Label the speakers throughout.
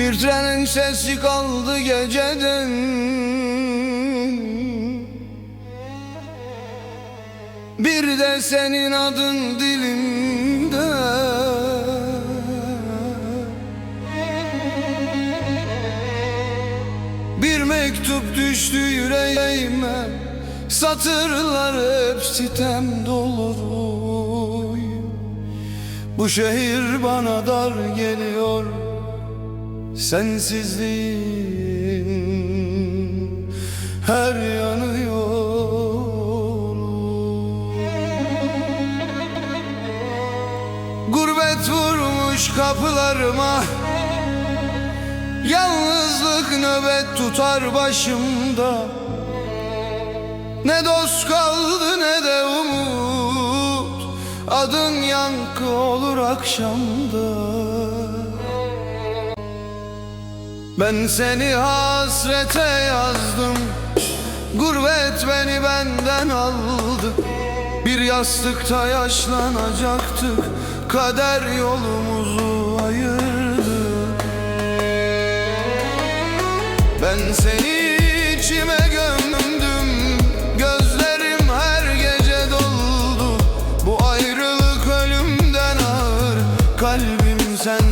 Speaker 1: Bir trenin sesi kaldı geceden. Bir de senin adın dilimde. Bir mektup düştü yüreğime. Satırlar hep sitem dolu Bu şehir bana dar geliyor Sensizliğin her yanıyor Gurbet vurmuş kapılarıma Yalnızlık nöbet tutar başımda. Ne dost kaldı ne de umut Adın yankı olur akşamda Ben seni hasrete yazdım. Gurbet beni benden aldı. Bir yastıkta yaşlanacaktık Kader yolumuzu ayırdı. Ben seni içime gömdüm. Gözlerim her gece doldu. Bu ayrılık ölümden ağır. Kalbim sensizliğe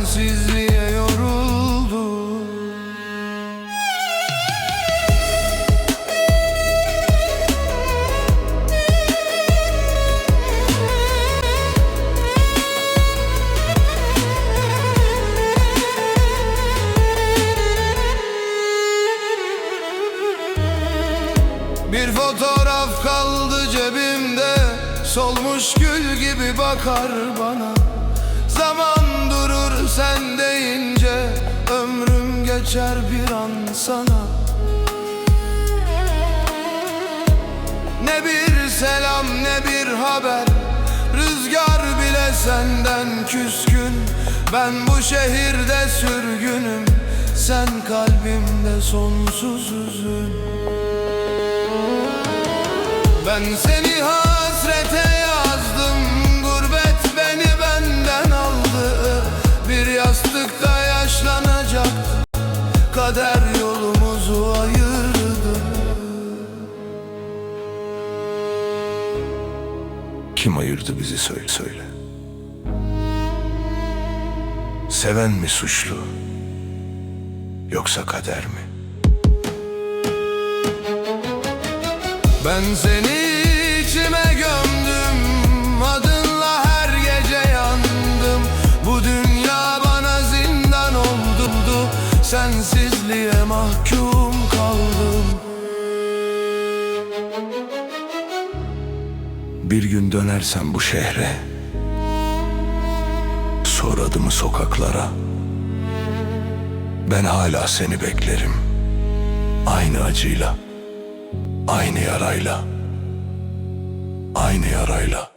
Speaker 1: Bir fotoğraf kaldı cebimde. Solmuş gül gibi bakar bana. Zaman durur sen deyince Ömrüm geçer bir an sana. Ne bir selam ne bir haber. Rüzgar bile senden küskün. Ben bu şehirde sürgünüm. Sen kalbimde sonsuz hüzün ben seni hasrete yazdım Gurbet beni benden aldı Bir yastıkta yaşlanacak Kader yolumuzu ayırdı
Speaker 2: Kim ayırdı bizi söyle söyle. Seven mi suçlu? Yoksa kader mi?
Speaker 1: Ben seni içime gömdüm Adınla her gece yandım. Bu dünya bana zindan oldu Sensizliğe mahkum kaldım.
Speaker 2: Bir gün dönersem bu şehre Sor adımı sokaklara. Ben hala seni beklerim Aynı acıyla Aynı yarayla. Aynı yarayla